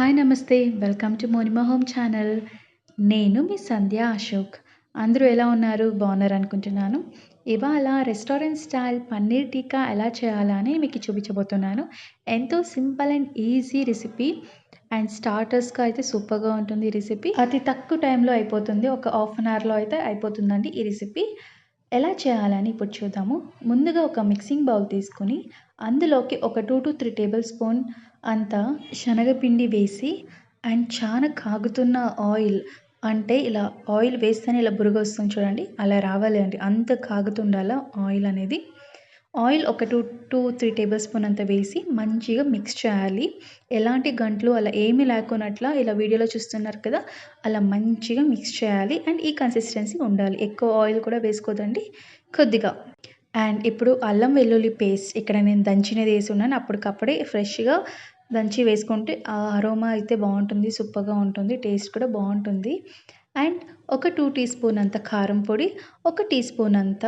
Hi నమస్తే welcome to Monima home channel. నేను మీ సంధ్య అశోక్. అందరూ ఎలా ఉన్నారు? బాగున్నారు అనుకుంటున్నాను. ఇవాళ రెస్టారెంట్ స్టైల్ పన్నీర్ టీకా ఎలా చేయాలని మీకు చూపించబోతున్నాను. ఎంతో simple and easy recipe. And స్టార్టర్స్గా అయితే సూపర్గా ఉంటుంది ఈ రెసిపీ. అతి తక్కువ టైంలో అయిపోతుంది. ఒక హాఫ్ అన్ అవర్లో అయితే అయిపోతుందండి ఈ రెసిపీ. ఎలా చేయాలని ఇప్పుడు చూద్దాము. ముందుగా ఒక మిక్సింగ్ బౌల్ తీసుకుని అందులోకి ఒక two to three tablespoon అంత శనగపిండి వేసి అండ్ చాలా కాగుతున్న ఆయిల్ అంటే ఇలా ఆయిల్ వేస్తేనే ఇలా బురుగు వస్తుంది చూడండి. అలా రావాలి అండి అంత కాగుతుండాల ఆయిల్ అనేది. ఆయిల్ ఒక two two three tablespoon అంత వేసి మంచిగా మిక్స్ చేయాలి. ఎలాంటి గంటలు అలా ఏమీ లేకున్నట్ల ఇలా వీడియోలో చూస్తున్నారు కదా అలా మంచిగా మిక్స్ చేయాలి అండ్ ఈ కన్సిస్టెన్సీ ఉండాలి. ఎక్కువ ఆయిల్ కూడా వేసుకోదండి కొద్దిగా. అండ్ ఇప్పుడు అల్లం వెల్లుల్లి పేస్ట్ ఇక్కడ నేను దంచినది వేసి ఉన్నాను. అప్పటికప్పుడే ఫ్రెష్గా దంచి వేసుకుంటే ఆ అరోమా అయితే బాగుంటుంది సూపర్గా ఉంటుంది టేస్ట్ కూడా బాగుంటుంది. అండ్ ఒక టూ టీ స్పూన్ అంత కారం పొడి ఒక టీ స్పూన్ అంత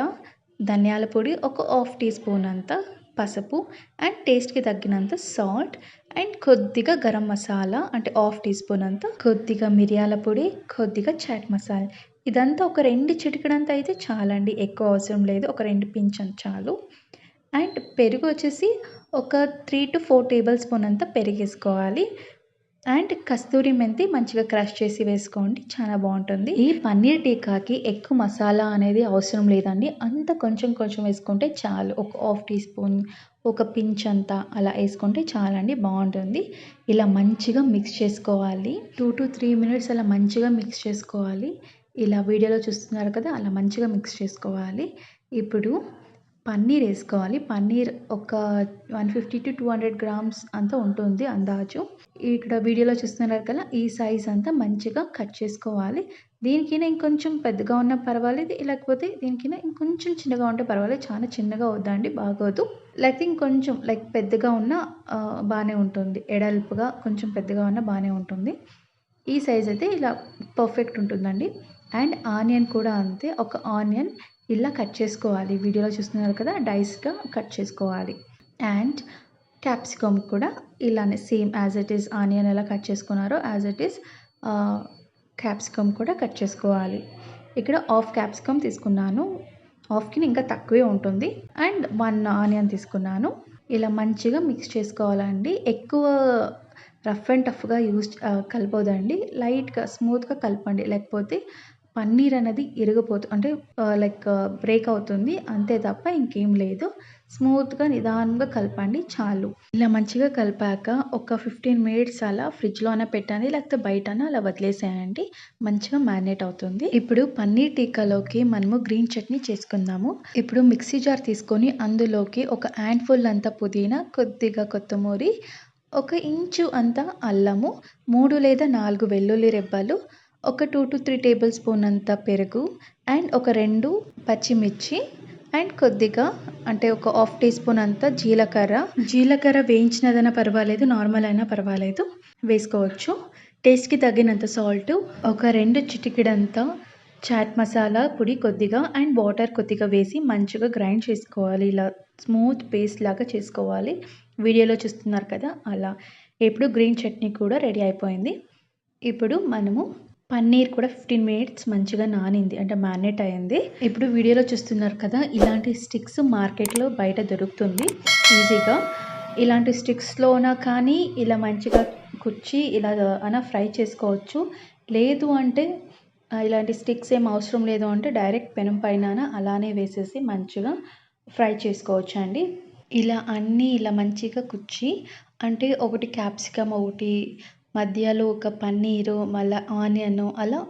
ధనియాల పొడి ఒక హాఫ్ టీ స్పూన్ అంత పసుపు అండ్ టేస్ట్కి తగ్గినంత సాల్ట్ అండ్ కొద్దిగా గరం మసాలా అంటే హాఫ్ టీ స్పూన్ అంత కొద్దిగా మిరియాల పొడి కొద్దిగా చాట్ మసాలా. ఇదంతా ఒక రెండు చిటికడంత అయితే చాలండి ఎక్కువ అవసరం లేదు ఒక రెండు పించం చాలు. అండ్ పెరుగు వచ్చేసి ఒక three to four tablespoon అంతా పెరిగేసుకోవాలి. అండ్ కస్తూరి మెంతి మంచిగా క్రష్ చేసి వేసుకోండి. చాలా బాగుంటుంది. ఈ పన్నీర్ టీకాకి ఎక్కువ మసాలా అనేది అవసరం లేదండి. అంత కొంచెం కొంచెం వేసుకుంటే చాలు. ఒక హాఫ్ టీ స్పూన్ ఒక పించ్ అంతా అలా వేసుకుంటే చాలండి. బాగుంటుంది. ఇలా మంచిగా మిక్స్ చేసుకోవాలి. టూ టు త్రీ మినిట్స్ అలా మంచిగా మిక్స్ చేసుకోవాలి. ఇలా వీడియోలో చూస్తున్నారు కదా అలా మంచిగా మిక్స్ చేసుకోవాలి. ఇప్పుడు పన్నీర్ వేసుకోవాలి. పన్నీర్ ఒక one fifty to two hundred grams అంతా ఉంటుంది అందాజు. ఇక్కడ వీడియోలో చూస్తున్నారు కదా ఈ సైజ్ అంతా మంచిగా కట్ చేసుకోవాలి. దీనికైనా ఇంకొంచెం పెద్దగా ఉన్న పర్వాలేదు లేకపోతే దీనికైనా ఇంకొంచెం చిన్నగా ఉంటే పర్వాలేదు. చాలా చిన్నగా వద్దండి బాగోదు. లేకపోతే ఇంకొంచెం లైక్ పెద్దగా ఉన్న బాగానే ఉంటుంది. ఎడల్పుగా కొంచెం పెద్దగా ఉన్న బాగానే ఉంటుంది. ఈ సైజ్ అయితే ఇలా పర్ఫెక్ట్ ఉంటుందండి. అండ్ ఆనియన్ కూడా అంతే. ఒక ఆనియన్ ఇలా కట్ చేసుకోవాలి. వీడియోలో చూస్తున్నారు కదా డైస్గా కట్ చేసుకోవాలి. అండ్ క్యాప్సికమ్ కూడా ఇలానే same as it is onion ఎలా కట్ చేసుకున్నారో యాజ్ ఇట్ ఈస్ క్యాప్సికమ్ కూడా కట్ చేసుకోవాలి. ఇక్కడ హాఫ్ క్యాప్సికమ్ తీసుకున్నాను. హాఫ్కి ఇంకా తక్కువే ఉంటుంది. అండ్ వన్ ఆనియన్ తీసుకున్నాను. ఇలా మంచిగా మిక్స్ చేసుకోవాలండి. ఎక్కువ రఫ్ అండ్ టఫ్గా యూజ్ కలపొద్దండి. లైట్గా స్మూత్గా కలపండి. లేకపోతే పన్నీర్ అనేది ఇరిగిపోతు అంటే లైక్ బ్రేక్ అవుతుంది. అంతే తప్ప ఇంకేం లేదు. స్మూత్గా నిదానంగా కలపండి చాలు. ఇలా మంచిగా కలిపాక ఒక ఫిఫ్టీన్ మినిట్స్ అలా ఫ్రిడ్జ్లోనే పెట్టండి లేకపోతే బయట అలా వదిలేసేయండి. మంచిగా మ్యారినేట్ అవుతుంది. ఇప్పుడు పన్నీర్ టీకాలోకి మనము గ్రీన్ చట్నీ చేసుకుందాము. ఇప్పుడు మిక్సీ జార్ తీసుకొని అందులోకి ఒక హ్యాండ్ఫుల్ అంత పుదీనా కొద్దిగా కొత్తిమూరి ఒక ఇంచు అంత అల్లము మూడు లేదా నాలుగు వెల్లుల్లి రెబ్బలు ఒక two to three tablespoon అంత పెరుగు అండ్ ఒక రెండు పచ్చిమిర్చి అండ్ కొద్దిగా అంటే ఒక హాఫ్ టీ స్పూన్ అంత జీలకర్ర. జీలకర్ర వేయించినదైనా పర్వాలేదు నార్మల్ అయినా పర్వాలేదు. వేసుకోవచ్చు. టేస్ట్కి తగినంత సాల్ట్ ఒక రెండు చిటికిడంత చాట్ మసాలా పొడి కొద్దిగా అండ్ వాటర్ కొద్దిగా వేసి మంచిగా గ్రైండ్ చేసుకోవాలి. ఇలా స్మూత్ పేస్ట్ లాగా చేసుకోవాలి. వీడియోలో చూస్తున్నారు కదా అలా. ఇప్పుడు గ్రీన్ చట్నీ కూడా రెడీ అయిపోయింది. ఇప్పుడు మనము పన్నీర్ కూడా ఫిఫ్టీన్ మినిట్స్ మంచిగా నానింది అంటే మ్యారినేట్ అయింది. ఇప్పుడు వీడియోలో చూస్తున్నారు కదా ఇలాంటి స్టిక్స్ మార్కెట్లో బయట దొరుకుతుంది ఈజీగా. ఇలాంటి స్టిక్స్లోన కానీ ఇలా మంచిగా కుచ్చి ఇలా అన ఫ్రై చేసుకోవచ్చు. లేదు అంటే ఇలాంటి స్టిక్స్ ఏం అవసరం లేదు అంటే డైరెక్ట్ పెనం పైన అలానే వేసేసి మంచిగా ఫ్రై చేసుకోవచ్చు అండి. ఇలా అన్నీ ఇలా మంచిగా కుచ్చి అంటే ఒకటి క్యాప్సికమ్ ఒకటి మధ్యలో ఒక పన్నీరు మళ్ళీ ఆనియన్ అలా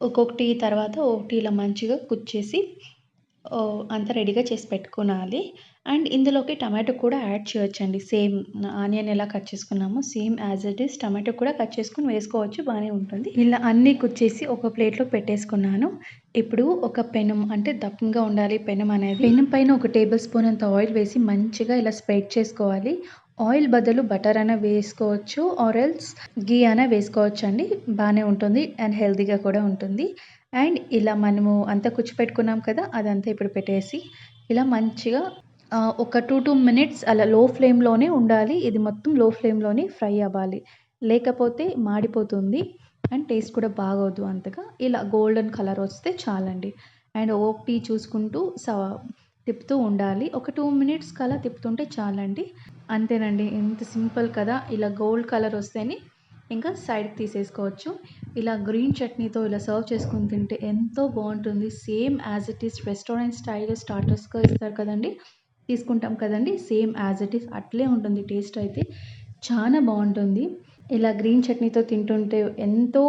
ఒక్కొక్కటి తర్వాత ఒకటి ఇలా మంచిగా కుచ్చేసి అంతా రెడీగా చేసి పెట్టుకోవాలి అండ్ ఇందులోకి టమాటో కూడా యాడ్ చేయొచ్చండి. సేమ్ ఆనియన్ ఎలా కట్ చేసుకున్నామో same as it is tomato కూడా కట్ చేసుకుని వేసుకోవచ్చు బాగానే ఉంటుంది. ఇలా అన్నీ కుచ్చేసి ఒక ప్లేట్లో పెట్టేసుకున్నాను. ఇప్పుడు ఒక పెనం అంటే దప్పంగా ఉండాలి పెనం అనేది. పెనం పైన ఒక టేబుల్ స్పూన్ అంత ఆయిల్ వేసి మంచిగా ఇలా స్ప్రెడ్ చేసుకోవాలి. ఆయిల్ బదులు బటర్ అయినా వేసుకోవచ్చు ఆర్ ఎల్స్ గీ అయినా వేసుకోవచ్చు అండి బాగానే ఉంటుంది అండ్ హెల్తీగా కూడా ఉంటుంది. అండ్ ఇలా మనము అంతా కుచ్చిపెట్టుకున్నాం కదా అదంతా ఇప్పుడు పెట్టేసి ఇలా మంచిగా ఒక టూ టూ మినిట్స్ అలా లో ఫ్లేమ్లోనే ఉండాలి. ఇది మొత్తం లో ఫ్లేమ్లోనే ఫ్రై అవ్వాలి. లేకపోతే మాడిపోతుంది అండ్ టేస్ట్ కూడా బాగోదు అంతగా. ఇలా గోల్డెన్ కలర్ వస్తే చాలండి. అండ్ ఒకటి చూసుకుంటూ స తిప్పుతూ ఉండాలి. ఒక టూ మినిట్స్ కలా తిప్పుతుంటే చాలండి. అంతేనండి. ఎంత సింపుల్ కదా. ఇలా గోల్డ్ కలర్ వస్తేనే ఇంకా సైడ్కి తీసేసుకోవచ్చు. ఇలా గ్రీన్ చట్నీతో ఇలా సర్వ్ చేసుకొని తింటే ఎంతో బాగుంటుంది. Same as it is restaurant style స్టార్టర్స్గా ఇస్తారు కదండి. తీసుకుంటాం కదండి. సేమ్ యాజ్ ఇట్ ఈస్ అట్లే ఉంటుంది టేస్ట్ అయితే. చాలా బాగుంటుంది. ఇలా గ్రీన్ చట్నీతో తింటుంటే ఎంతో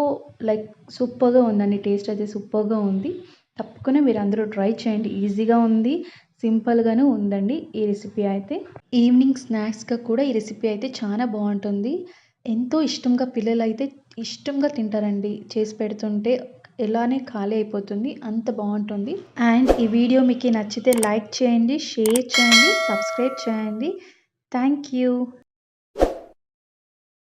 లైక్ సూపర్గా ఉందండి. టేస్ట్ అయితే సూపర్గా ఉంది. తప్పకుండా మీరు అందరూ ట్రై చేయండి. ఈజీగా ఉంది. సింపుల్గానే ఉందండి ఈ రెసిపీ అయితే. ఈవినింగ్ స్నాక్స్గా కూడా ఈ రెసిపీ అయితే చాలా బాగుంటుంది. ఎంతో ఇష్టంగా పిల్లలు అయితే ఇష్టంగా తింటారండి. చేసి పెడుతుంటే ఎలానే ఖాళీ అయిపోతుంది. అంత బాగుంటుంది. అండ్ ఈ వీడియో మీకు నచ్చితే లైక్ చేయండి షేర్ చేయండి సబ్స్క్రైబ్ చేయండి. Thank you.